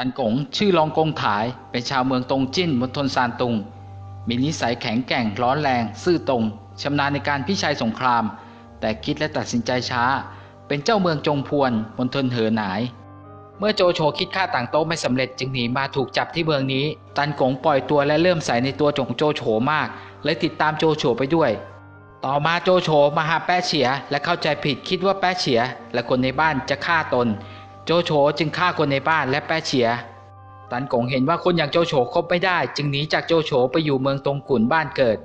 ตันกงชื่อรองกงถายเป็นชาวเมืองตงจิ้นมณฑลซานตุง มีนิสัยแข็งแกร่งร้อนแรง ซื่อตรงชำนาญในการพิชัยสงคราม แต่คิดและตัดสินใจช้า เป็นเจ้าเมืองจงพวนมณฑลเหอหนาย เมื่อโจโฉคิดฆ่าต่างโต๊ะไม่สำเร็จจึงหนีมาถูกจับที่เมืองนี้ ตันกงปล่อยตัวและเริ่มใส่ในตัวจงโจโฉมากเลยติดตามโจโฉไปด้วย ต่อมาโจโฉมาหาแป้เฉียและเข้าใจผิดคิดว่าแป้เฉีย และคนในบ้านจะฆ่าตน โจโฉจึงฆ่าคนในบ้านและแป้เฉีย ตันกงเห็นว่าคนอย่างโจโฉคบไม่ได้ จึงหนีจากโจโฉไปอยู่เมืองตงกุนบ้านเกิด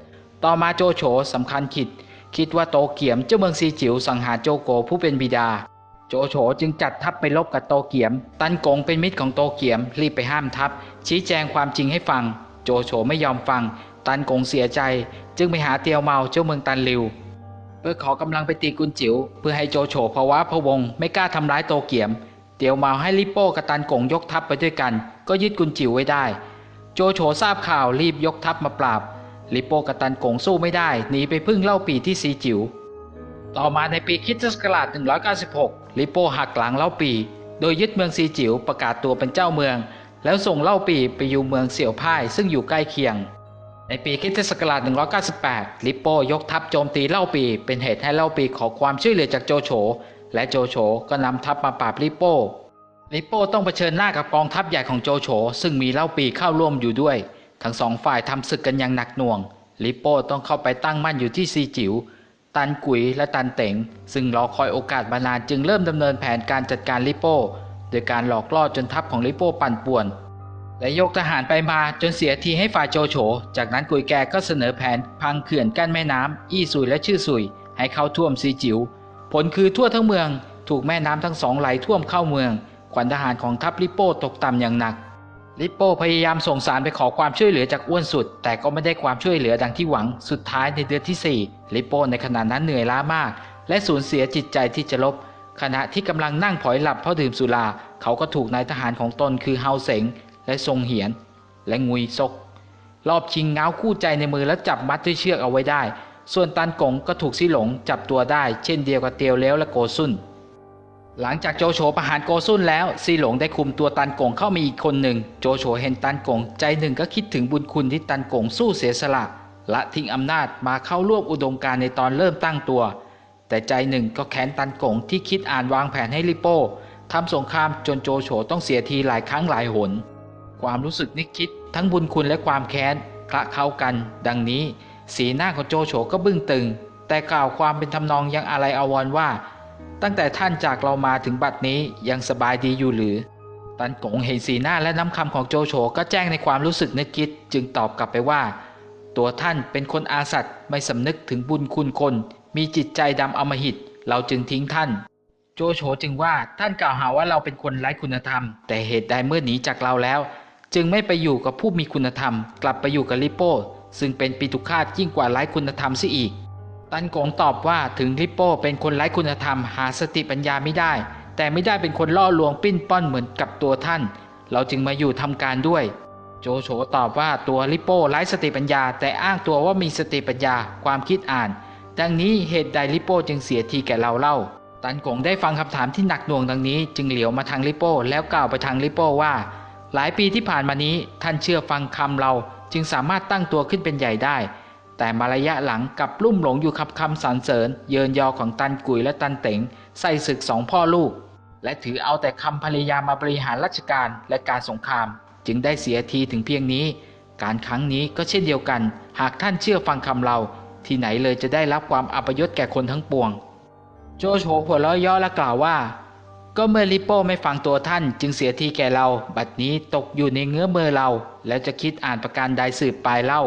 ต่อมาโจโฉสำคัญคิด คิดว่าโตเกียมเจ้าเมืองซีจิ๋วสังหารโจโกผู้เป็นบิดา โจโฉจึงจัดทัพไปลบกับโตเกียม ตันกงเป็นมิตรของโตเกียมรีบไปห้ามทัพ ชี้แจงความจริงให้ฟัง โจโฉไม่ยอมฟัง ตันกงเสียใจ จึงไปหาเตียวเมาเจ้าเมืองตันลิวเพื่อขอกำลังไปตีกุนจิ๋วเพื่อให้โจโฉภาวะพะวงไม่กล้าทำร้ายโตเกียม เตียวเมาให้ลิปโป้กับตันกงยกทัพไปด้วยกัน ก็ยึดกุนจิ๋วไว้ได้ โจโฉทราบข่าวรีบยกทัพมาปราบ ลิปโป้กับตันกงสู้ไม่ได้หนีไปพึ่งเล่าปีที่ซีจิ๋วต่อมาในปีคิสตศักราช196 ลิปโป้หักหลังเล่าปี โดยยึดเมืองซีจิ๋วประกาศตัวเป็นเจ้าเมือง แล้วส่งเล่าปีไปอยู่เมืองเสี่ยวพ่ายซึ่งอยู่ใกล้เคียง ในปีคิสตศักราช198 ลิปโป้ยกทัพโจมตีเล่าปี เป็นเหตุให้เล่าปีขอความช่วยเหลือจากโจโฉ และโจโฉก็นำทัพมาปราบลิโป้ ลิโป้ต้องเผชิญหน้ากับกองทัพใหญ่ของโจโฉซึ่งมีเล่าปีเข้าร่วมอยู่ด้วย ทั้งสองฝ่ายทำศึกกันอย่างหนักหน่วง ลิโป้ต้องเข้าไปตั้งมั่นอยู่ที่ซีจิ๋ว ตันกุยและตันเต๋งซึ่งรอคอยโอกาสมานานจึงเริ่มดำเนินแผนการจัดการลิโป้โดยการหลอกล่อจนทัพของลิโป้ปั่นป่วน และยกทหารไปมาจนเสียทีให้ฝ่ายโจโฉ จากนั้นกุยแกก็เสนอแผนพังเขื่อนกั้นแม่น้ำอี้ซุยและชื่อซุยให้เข้าท่วมซีจิ๋ว ผลคือทั่วทั้งเมืองถูกแม่น้ำทั้งสองไหลท่วมเข้าเมือง ขวัญทหารของทัพลิโป้ตกต่ำอย่างหนัก ลิปโป้พยายามส่งสารไปขอความช่วยเหลือจากอ้วนสุด แต่ก็ไม่ได้ความช่วยเหลือดังที่หวัง สุดท้ายในเดือนที่ 4 ลิปโป้ในขณะนั้นเหนื่อยล้ามาก และสูญเสียจิตใจที่จะลบ ขณะที่กำลังนั่งผอยหลับเพราะดื่มสุรา เขาก็ถูกนายทหารของตนคือเฮาเสงและทรงเหียน และงุยซกรอบชิงเงาคู่ใจในมือแล้วจับมัดด้วยเชือกเอาไว้ได้ ส่วนตันกงก็ถูกซิหลงจับตัวได้เช่นเดียวกับเตียวเล้วและโกซุนหลังจากโจโฉประหารโกซุนแล้วซีหลงได้คุมตัวตันกงเข้ามาอีกคนหนึ่ง โจโฉเห็นตันกงใจหนึ่งก็คิดถึงบุญคุณที่ตันกงสู้เสียสละละทิ้งอำนาจมาเข้าร่วมอุดมการในตอนเริ่มตั้งตัว แต่ใจหนึ่งก็แค้นตันกงที่คิดอ่านวางแผนให้ลิโป้ทำสงครามจนโจโฉต้องเสียทีหลายครั้งหลายหน ความรู้สึกนึกคิดทั้งบุญคุณและความแค้นคละเข้ากัน ดังนี้ สีหน้าของโจโฉก็บึ้งตึง แต่กล่าวความเป็นทำนองยังอะไรอาวรว่า ตั้งแต่ท่านจากเรามาถึงบัดนี้ยังสบายดีอยู่หรือ ตันกงเห็นสีหน้าและน้ำคำของโจโฉก็แจ้งในความรู้สึกนึกคิด จึงตอบกลับไปว่า ตัวท่านเป็นคนอาสัตย์ไม่สำนึกถึงบุญคุณคน มีจิตใจดำอมหิต เราจึงทิ้งท่าน โจโฉจึงว่าท่านกล่าวหาว่าเราเป็นคนไร้คุณธรรม แต่เหตุใดเมื่อหนีจากเราแล้ว จึงไม่ไปอยู่กับผู้มีคุณธรรม กลับไปอยู่กับลิโป้ ซึ่งเป็นปีตุคาตยิ่งกว่าไร้คุณธรรมเสียอีก ตันกงตอบว่าถึงลิปโป้เป็นคนไร้คุณธรรมหาสติปัญญาไม่ได้ แต่ไม่ได้เป็นคนล่อลวงปิ้นป้อนเหมือนกับตัวท่าน เราจึงมาอยู่ทำการด้วย โจโฉตอบว่าตัวลิปโป้ไร้สติปัญญา แต่อ้างตัวว่ามีสติปัญญาความคิดอ่าน ดังนี้เหตุใดลิปโป้จึงเสียทีแก่เราเล่า ตันกงได้ฟังคำถามที่หนักหน่วงดังนี้ จึงเหลียวมาทางลิปโป้แล้วกล่าวไปทางลิปโป้ว่า หลายปีที่ผ่านมานี้ท่านเชื่อฟังคำเรา จึงสามารถตั้งตัวขึ้นเป็นใหญ่ได้ แต่มาระยะหลังกับลุ่มหลงอยู่กับคำสรรเสริญ เยินยอของตันกุยและตันเต๋งใส่ศึกสองพ่อลูก และถือเอาแต่คำภรรยามาบริหารราชการและการสงคราม จึงได้เสียทีถึงเพียงนี้ การครั้งนี้ก็เช่นเดียวกัน หากท่านเชื่อฟังคำเรา ที่ไหนเลยจะได้รับความอัปยศแก่คนทั้งปวง โจโฉหัวเราะย่อและกล่าวว่า ก็เมื่อลิโป้ไม่ฟังตัวท่านจึงเสียทีแก่เรา บัดนี้ตกอยู่ในเงื้อมือเรา แล้วจะคิดอ่านประการใดสืบปลายเล่า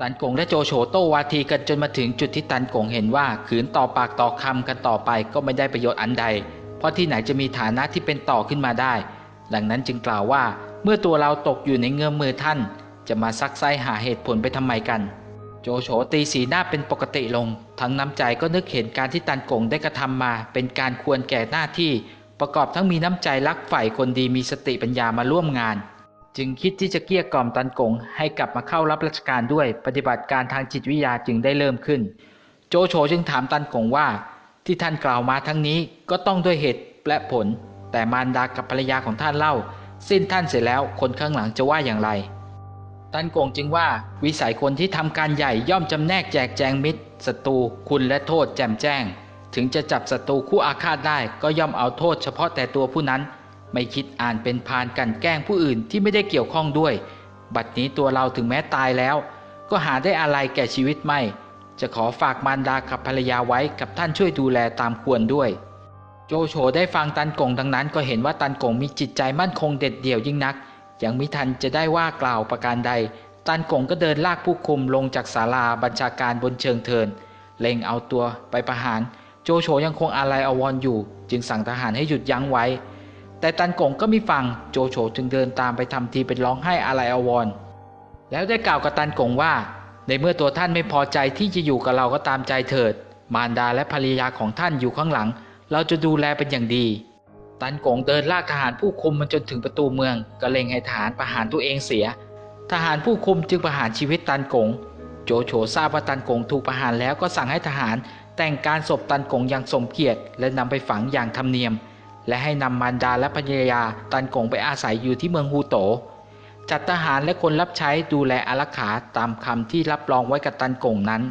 ตันกงและโจโฉโตวาทีกันจนมาถึงจุดที่ตันกงเห็นว่าขืนต่อปากต่อคำกันต่อไปก็ไม่ได้ประโยชน์อันใด เพราะที่ไหนจะมีฐานะที่เป็นต่อขึ้นมาได้ ดังนั้นจึงกล่าวว่าเมื่อตัวเราตกอยู่ในเงื้อมือท่าน จะมาซักไซหาเหตุผลไปทำไมกัน โจโฉตีสีหน้าเป็นปกติลง ทั้งน้ำใจก็นึกเห็นการที่ตันกงได้กระทำมา เป็นการควรแก่หน้าที่ ประกอบทั้งมีน้ำใจรักใฝ่คนดีมีสติปัญญามาร่วมงาน จึงคิดที่จะเกลี้ยกล่อมตันกงให้กลับมาเข้ารับราชการด้วยปฏิบัติการทางจิตวิทยาจึงได้เริ่มขึ้น โจโฉจึงถามตันกงว่า ที่ท่านกล่าวมาทั้งนี้ก็ต้องด้วยเหตุและผล แต่มารดากับภรรยาของท่านเล่า สิ้นท่านเสร็จแล้วคนข้างหลังจะว่าอย่างไรตันกงจึงว่าวิสัยคนที่ทำการใหญ่ย่อมจำแนกแจกแจงมิตรศัตรูคุณและโทษแจ่มแจ้ง ถึงจะจับศัตรูคู่อาฆาตได้ก็ย่อมเอาโทษเฉพาะแต่ตัวผู้นั้น ไม่คิดอ่านเป็นพานกันแกล้งผู้อื่นที่ไม่ได้เกี่ยวข้องด้วย บัดนี้ตัวเราถึงแม้ตายแล้ว ก็หาได้อะไรแก่ชีวิตไม่ จะขอฝากมารดากับภรรยาไว้กับท่านช่วยดูแลตามควรด้วย โจโฉได้ฟังตันกงดังนั้น ก็เห็นว่าตันกงมีจิตใจมั่นคงเด็ดเดี่ยวยิ่งนัก ยังมิทันจะได้ว่ากล่าวประการใด ตันกงก็เดินลากผู้คุมลงจากศาลาบัญชาการบนเชิงเทินเล็งเอาตัวไปประหาร โจโฉยังคงอาลัยอวรณ์อยู่ จึงสั่งทหารให้หยุดยั้งไว้ แต่ตันกงก็ไม่ฟังโจโฉจึงเดินตามไปทำทีเป็นร้องไห้อาลัยอวร แล้วได้กล่าวกับตันกงว่า ในเมื่อตัวท่านไม่พอใจที่จะอยู่กับเราก็ตามใจเถิด มารดาและภรรยาของท่านอยู่ข้างหลัง เราจะดูแลเป็นอย่างดี ตันกงเดินลากทหารผู้คุมมันจนถึงประตูเมืองก็เลงให้ทหารประหารตัวเองเสีย ทหารผู้คุมจึงประหารชีวิตตันกงโจโฉทราบว่าตันกงถูกประหารแล้วก็สั่งให้ทหาร แต่งการศพตันกงอย่างสมเกียรติ และนำไปฝังอย่างธรรมเนียม และให้นำมารดาและภรรยาตันกงไปอาศัยอยู่ที่เมืองฮูโต จัดทหารและคนรับใช้ดูแลอารักขาตามคำที่รับรองไว้กับตันกงนั้น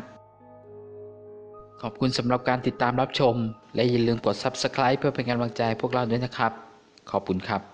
ขอบคุณสำหรับการติดตามรับชม และอย่าลืมกด Subscribe เพื่อเป็นกำลังใจพวกเราด้วยนะครับ ขอบคุณครับ